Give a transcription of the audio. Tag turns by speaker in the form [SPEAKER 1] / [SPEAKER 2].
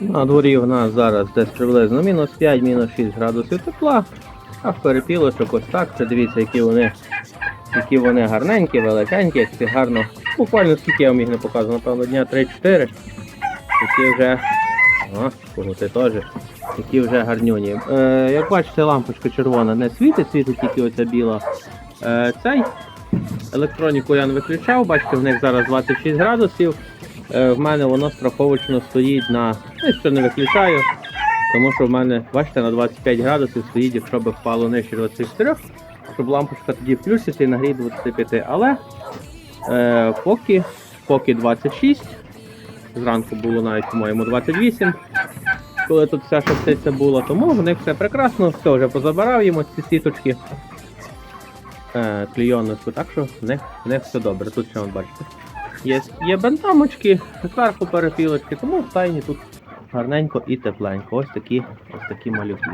[SPEAKER 1] На дворі в нас зараз десь приблизно мінус 5, мінус 6 градусів тепла. А в перепілочок ось так. Це дивіться, які вони, які вони гарненькі, величенькі, як всі гарно. Буквально скільки я вам їх не показував, напевно, дня 3-4. Які вже. О, когути теж. Які вже гарнюні. Е, як бачите, лампочка червона не світить, світить тільки оця біла. Е, цей електроніку я не виключав, бачите, в них зараз 26 градусів. Е, в мене воно страховочно стоїть на. Ну, що не виключаю, тому що в мене, бачите, на 25 градусів стоїть, якщо би впало нижче 24, щоб лампочка тоді включиться і нагріє 25. Але е, поки, поки 26, зранку було навіть, по-моєму, 28, коли тут вся шостиця була, тому в них все прекрасно, все вже позабирав ось ці сіточки е, клейоночку, так що в них, в них все добре. Тут ще вон бачите. Є, є бентамочки, зверху перепілочки, тому в тайні тут гарненько і тепленько. Ось такі, ось такі малюки.